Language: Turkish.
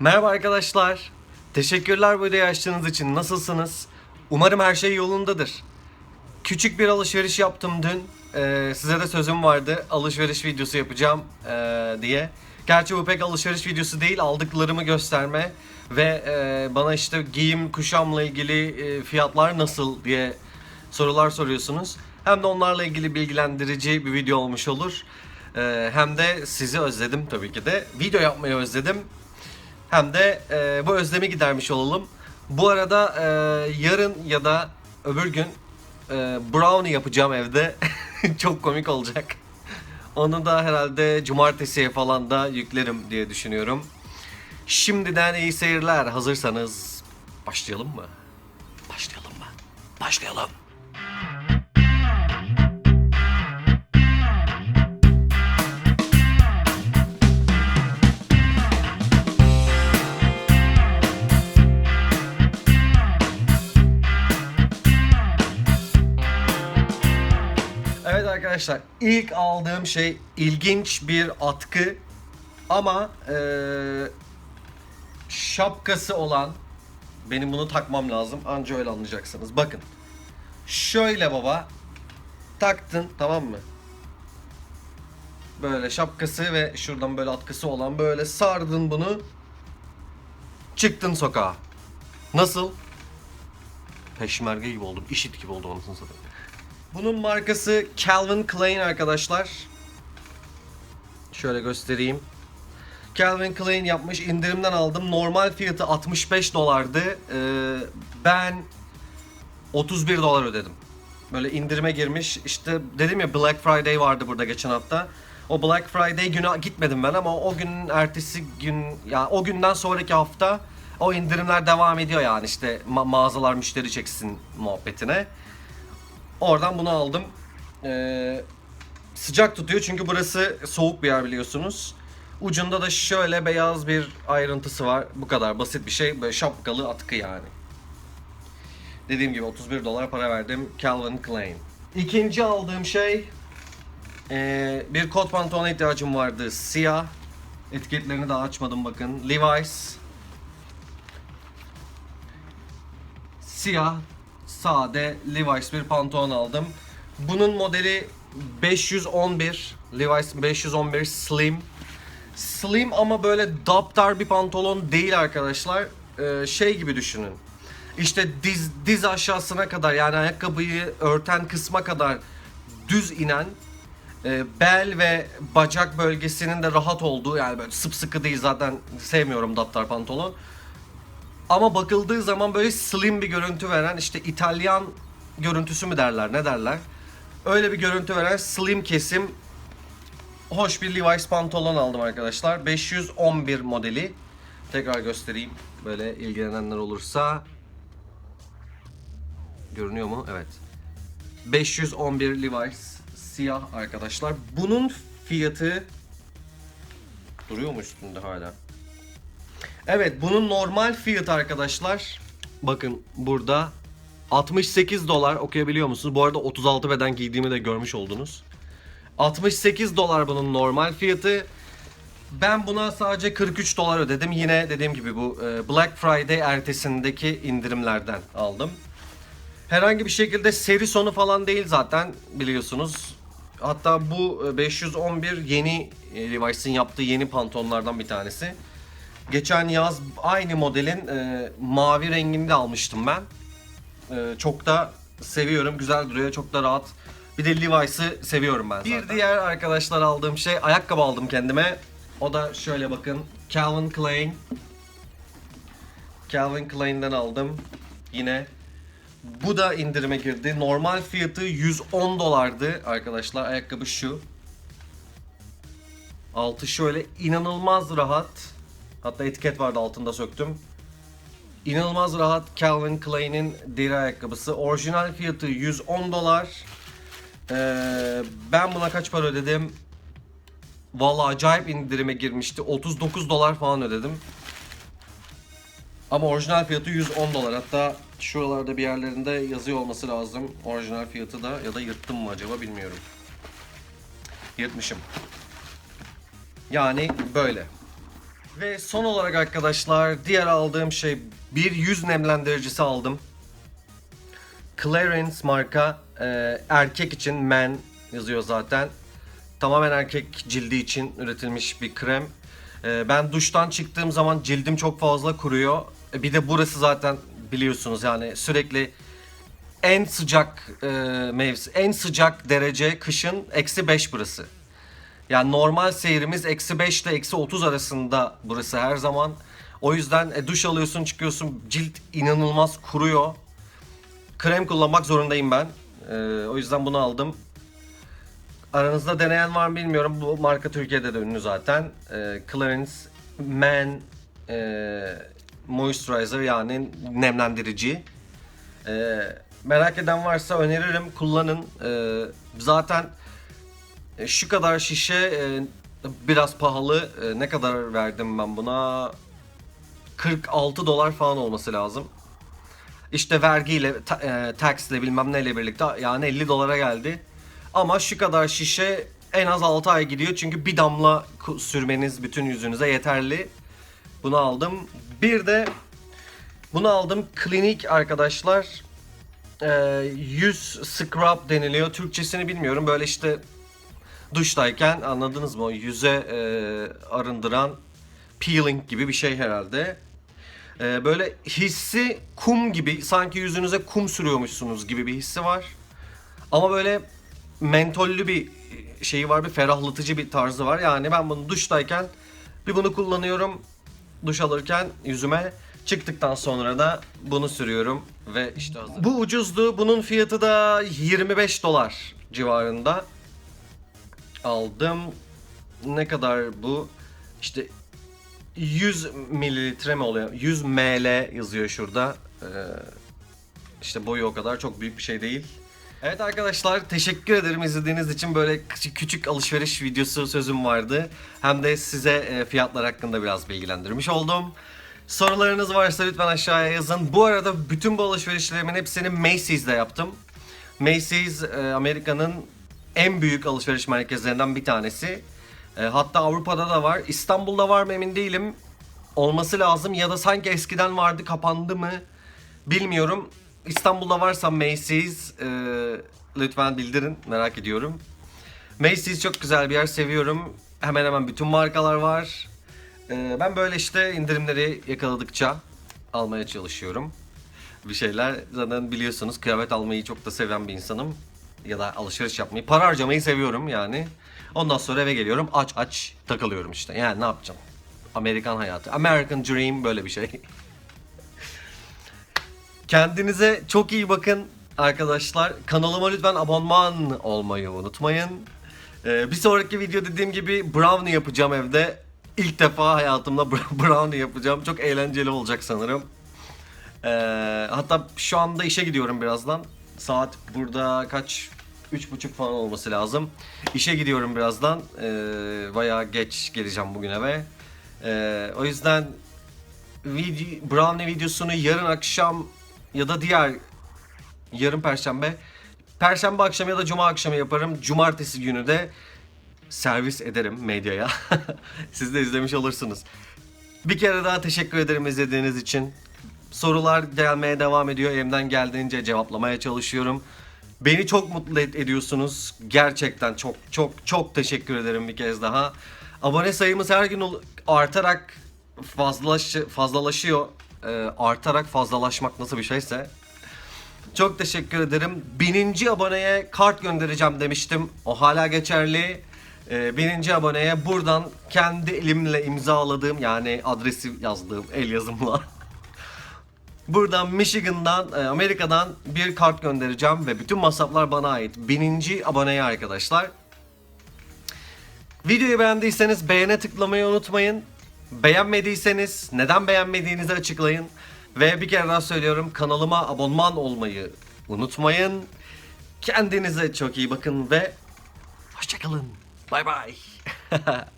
Merhaba arkadaşlar. Teşekkürler bu videoyu açtığınız için. Nasılsınız? Umarım her şey yolundadır. Küçük bir alışveriş yaptım dün. Ee, size de sözüm vardı. Alışveriş videosu yapacağım ee, diye. Gerçi bu pek alışveriş videosu değil. Aldıklarımı gösterme ve ee, bana işte giyim kuşamla ilgili ee, fiyatlar nasıl diye sorular soruyorsunuz. Hem de onlarla ilgili bilgilendirici bir video olmuş olur. Ee, hem de sizi özledim tabii ki de. Video yapmayı özledim. Hem de e, bu özlemi gidermiş olalım. Bu arada e, yarın ya da öbür gün e, brownie yapacağım evde. Çok komik olacak. Onu da herhalde cumartesiye falan da yüklerim diye düşünüyorum. Şimdiden iyi seyirler. Hazırsanız başlayalım mı? Başlayalım mı? Başlayalım. Arkadaşlar ilk aldığım şey ilginç bir atkı ama eee, şapkası olan benim bunu takmam lazım anca öyle anlayacaksınız. Bakın şöyle baba taktın tamam mı? Böyle şapkası ve şuradan böyle atkısı olan böyle sardın bunu çıktın sokağa. Nasıl? Peşmerge gibi oldum. işit gibi oldum anasını satayım. Bunun markası Calvin Klein arkadaşlar. Şöyle göstereyim. Calvin Klein yapmış. indirimden aldım. Normal fiyatı 65 dolardı. Ee, ben 31 dolar ödedim. Böyle indirime girmiş. İşte dedim ya Black Friday vardı burada geçen hafta. O Black Friday günü gitmedim ben ama o günün ertesi gün ya o günden sonraki hafta o indirimler devam ediyor yani işte ma- mağazalar müşteri çeksin muhabbetine. Oradan bunu aldım. Ee, sıcak tutuyor çünkü burası soğuk bir yer biliyorsunuz. Ucunda da şöyle beyaz bir ayrıntısı var. Bu kadar basit bir şey. Böyle şapkalı atkı yani. Dediğim gibi 31 dolar para verdim. Calvin Klein. İkinci aldığım şey ee, bir kot pantolona ihtiyacım vardı. Siyah. Etiketlerini daha açmadım bakın. Levi's. Siyah sade Levi's bir pantolon aldım. Bunun modeli 511. Levi's 511 Slim. Slim ama böyle daptar bir pantolon değil arkadaşlar. Ee, şey gibi düşünün. İşte diz, diz aşağısına kadar yani ayakkabıyı örten kısma kadar düz inen e, bel ve bacak bölgesinin de rahat olduğu yani böyle sıpsıkı değil zaten sevmiyorum daptar pantolon. Ama bakıldığı zaman böyle slim bir görüntü veren işte İtalyan görüntüsü mü derler ne derler. Öyle bir görüntü veren slim kesim hoş bir Levi's pantolon aldım arkadaşlar. 511 modeli. Tekrar göstereyim böyle ilgilenenler olursa. Görünüyor mu? Evet. 511 Levi's siyah arkadaşlar. Bunun fiyatı duruyor mu üstünde hala? Evet bunun normal fiyatı arkadaşlar. Bakın burada 68 dolar okuyabiliyor musunuz? Bu arada 36 beden giydiğimi de görmüş oldunuz. 68 dolar bunun normal fiyatı. Ben buna sadece 43 dolar ödedim. Yine dediğim gibi bu e, Black Friday ertesindeki indirimlerden aldım. Herhangi bir şekilde seri sonu falan değil zaten biliyorsunuz. Hatta bu e, 511 yeni e, Levi's'in yaptığı yeni pantolonlardan bir tanesi. Geçen yaz aynı modelin e, mavi rengini de almıştım ben. E, çok da seviyorum. Güzel duruyor. Çok da rahat. Bir de Levi's'ı seviyorum ben zaten. Bir diğer arkadaşlar aldığım şey ayakkabı aldım kendime. O da şöyle bakın. Calvin Klein. Calvin Klein'den aldım. Yine bu da indirime girdi. Normal fiyatı 110 dolardı arkadaşlar. Ayakkabı şu. Altı şöyle inanılmaz rahat. Hatta etiket vardı altında söktüm. İnanılmaz rahat Calvin Klein'in deri ayakkabısı. Orijinal fiyatı 110 dolar. Ee, ben buna kaç para ödedim? Vallahi acayip indirime girmişti. 39 dolar falan ödedim. Ama orijinal fiyatı 110 dolar. Hatta şuralarda bir yerlerinde yazıyor olması lazım. Orijinal fiyatı da ya da yırttım mı acaba bilmiyorum. Yırtmışım. Yani böyle. Ve son olarak arkadaşlar diğer aldığım şey bir yüz nemlendiricisi aldım. Clarins marka e, erkek için men yazıyor zaten. Tamamen erkek cildi için üretilmiş bir krem. E, ben duştan çıktığım zaman cildim çok fazla kuruyor. E, bir de burası zaten biliyorsunuz yani sürekli en sıcak e, mevsim, en sıcak derece kışın eksi 5 burası. Yani normal seyrimiz eksi 5 ile eksi 30 arasında burası her zaman. O yüzden e, duş alıyorsun çıkıyorsun cilt inanılmaz kuruyor. Krem kullanmak zorundayım ben. E, o yüzden bunu aldım. Aranızda deneyen var mı bilmiyorum. Bu marka Türkiye'de de ünlü zaten. E, Clarins Men e, Moisturizer yani nemlendirici. E, merak eden varsa öneririm kullanın. E, zaten e, şu kadar şişe e, biraz pahalı. E, ne kadar verdim ben buna? 46 dolar falan olması lazım. İşte vergiyle, ta, e, taxle bilmem neyle birlikte yani 50 dolara geldi. Ama şu kadar şişe en az 6 ay gidiyor çünkü bir damla sürmeniz bütün yüzünüze yeterli. Bunu aldım. Bir de bunu aldım. Klinik arkadaşlar. E, yüz scrub deniliyor. Türkçesini bilmiyorum. Böyle işte duştayken anladınız mı? O yüze e, arındıran peeling gibi bir şey herhalde. E, böyle hissi kum gibi sanki yüzünüze kum sürüyormuşsunuz gibi bir hissi var. Ama böyle mentollü bir şeyi var, bir ferahlatıcı bir tarzı var. Yani ben bunu duştayken bir bunu kullanıyorum. Duş alırken yüzüme çıktıktan sonra da bunu sürüyorum ve işte hazır. Bu ucuzdu. Bunun fiyatı da 25 dolar civarında aldım. Ne kadar bu? İşte 100 mililitre mi oluyor? 100 ml yazıyor şurada. Ee, işte boyu o kadar çok büyük bir şey değil. Evet arkadaşlar teşekkür ederim izlediğiniz için böyle küçük, alışveriş videosu sözüm vardı. Hem de size e, fiyatlar hakkında biraz bilgilendirmiş oldum. Sorularınız varsa lütfen aşağıya yazın. Bu arada bütün bu alışverişlerimin hepsini Macy's'de yaptım. Macy's e, Amerika'nın en büyük alışveriş merkezlerinden bir tanesi. E, hatta Avrupa'da da var. İstanbul'da var mı emin değilim. Olması lazım ya da sanki eskiden vardı kapandı mı bilmiyorum. İstanbul'da varsa Macy's e, lütfen bildirin merak ediyorum. Macy's çok güzel bir yer seviyorum. Hemen hemen bütün markalar var. E, ben böyle işte indirimleri yakaladıkça almaya çalışıyorum. Bir şeyler zaten biliyorsunuz kıyafet almayı çok da seven bir insanım. Ya da alışveriş yapmayı, para harcamayı seviyorum yani. Ondan sonra eve geliyorum aç aç takılıyorum işte. Yani ne yapacağım? Amerikan hayatı. American Dream böyle bir şey. Kendinize çok iyi bakın arkadaşlar. Kanalıma lütfen abonman olmayı unutmayın. Ee, bir sonraki video dediğim gibi brownie yapacağım evde. İlk defa hayatımda br- brownie yapacağım. Çok eğlenceli olacak sanırım. Ee, hatta şu anda işe gidiyorum birazdan. Saat burada kaç? Üç buçuk falan olması lazım. İşe gidiyorum birazdan. Ee, bayağı geç geleceğim bugün eve. Ee, o yüzden video, brownie videosunu yarın akşam ya da diğer yarın perşembe perşembe akşamı ya da cuma akşamı yaparım. Cumartesi günü de servis ederim medyaya. Siz de izlemiş olursunuz. Bir kere daha teşekkür ederim izlediğiniz için. Sorular gelmeye devam ediyor. Elimden geldiğince cevaplamaya çalışıyorum. Beni çok mutlu ed- ediyorsunuz. Gerçekten çok çok çok teşekkür ederim bir kez daha. Abone sayımız her gün artarak fazlaş fazlalaşıyor. Ee, artarak fazlalaşmak nasıl bir şeyse. Çok teşekkür ederim. Bininci aboneye kart göndereceğim demiştim. O hala geçerli. Ee, bininci aboneye buradan kendi elimle imzaladığım yani adresi yazdığım el yazımla Buradan Michigan'dan, e, Amerika'dan bir kart göndereceğim ve bütün masraflar bana ait. Bininci aboneye arkadaşlar. Videoyu beğendiyseniz beğene tıklamayı unutmayın. Beğenmediyseniz neden beğenmediğinizi açıklayın. Ve bir kere daha söylüyorum kanalıma abonman olmayı unutmayın. Kendinize çok iyi bakın ve hoşçakalın. Bay bay.